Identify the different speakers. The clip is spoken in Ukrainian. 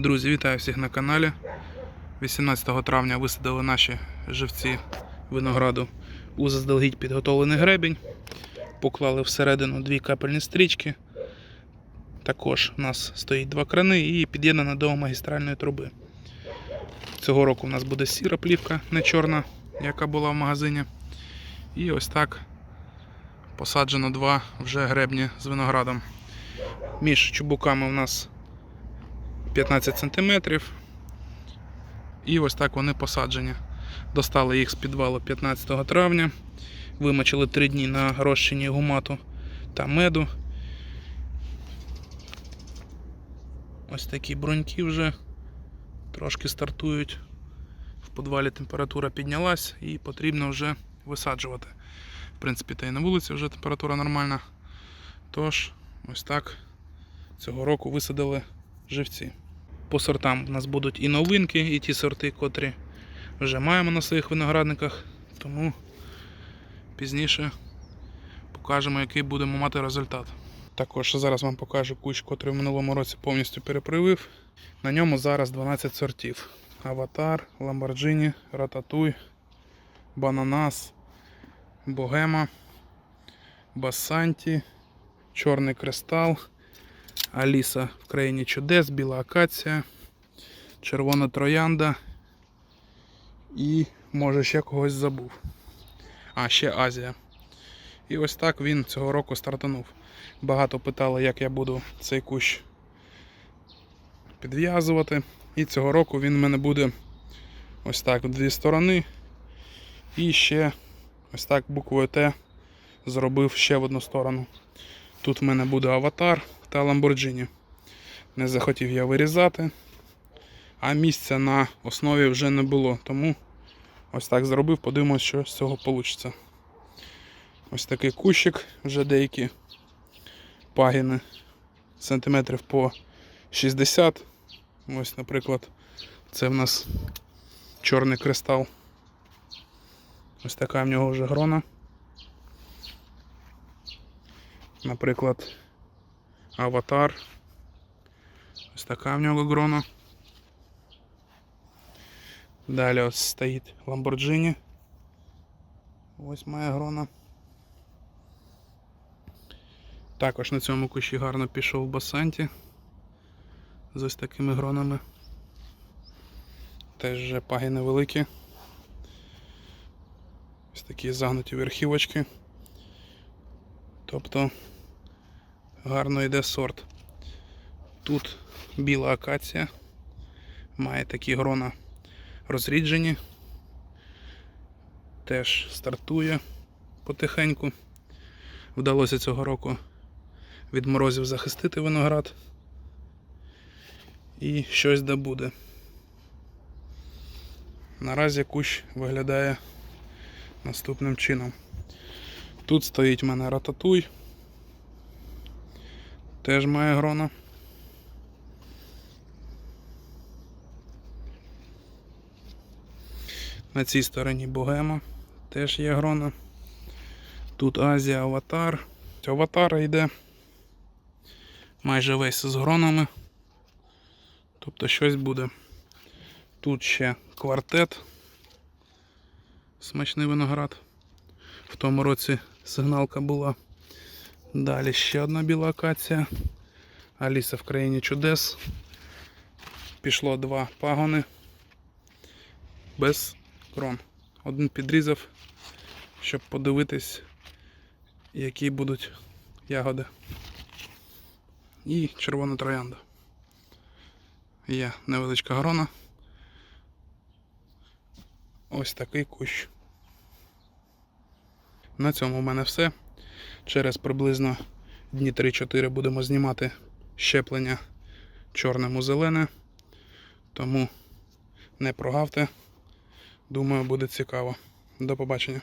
Speaker 1: Друзі, вітаю всіх на каналі. 18 травня висадили наші живці винограду у заздалегідь підготовлений гребінь. Поклали всередину дві капельні стрічки. Також у нас стоїть два крани і під'єднана до магістральної труби. Цього року у нас буде сіра плівка, не чорна, яка була в магазині. І ось так посаджено два вже гребні з виноградом. Між чубуками у нас 15 см. І ось так вони посаджені. Достали їх з підвалу 15 травня. Вимочили 3 дні на розчині гумату та меду. Ось такі бруньки вже трошки стартують. В підвалі температура піднялась і потрібно вже висаджувати. В принципі, та й на вулиці вже температура нормальна. Тож, ось так цього року висадили живці. По сортам у нас будуть і новинки, і ті сорти, котрі вже маємо на своїх виноградниках. Тому пізніше покажемо, який будемо мати результат. Також зараз вам покажу кущ, котрий в минулому році повністю перепривив. На ньому зараз 12 сортів: Аватар, Ламборджині, Рататуй, Бананас, Богема, Басанті, Чорний кристал. Аліса в країні чудес, біла акація, червона троянда і може ще когось забув. А, ще Азія. І ось так він цього року стартанув. Багато питали, як я буду цей кущ підв'язувати. І цього року він в мене буде ось так в дві сторони. І ще ось так буквою Т зробив ще в одну сторону. Тут в мене буде аватар та Lamborghini. Не захотів я вирізати, а місця на основі вже не було, тому ось так зробив, подивимось, що з цього вийде. Ось такий кущик, вже деякі пагіни сантиметрів по 60. Ось, наприклад, це в нас чорний кристал. Ось така в нього вже грона. Наприклад, аватар. Ось така в нього грона. Далі ось стоїть Lamborghini. Ось моя грона. Також на цьому кущі гарно пішов басанті з ось такими гронами. Теж вже пагіни великі. Ось такі загнуті верхівочки. Тобто гарно йде сорт. Тут біла акація, має такі грона розріджені, теж стартує потихеньку. Вдалося цього року від морозів захистити виноград і щось да буде. Наразі кущ виглядає наступним чином. Тут стоїть в мене рататуй. Теж має грона. На цій стороні Богема теж є грона. Тут Азія Аватар. Аватар йде майже весь з гронами. Тобто щось буде. Тут ще квартет. Смачний виноград. В тому році сигналка була. Далі ще одна біла акація. Аліса в країні чудес. Пішло два пагони без крон. Один підрізав, щоб подивитись, які будуть ягоди. І червона троянда. Є невеличка грона. Ось такий кущ. На цьому в мене все. Через приблизно дні 3-4 будемо знімати щеплення чорному зелене. Тому не прогавте. Думаю, буде цікаво. До побачення.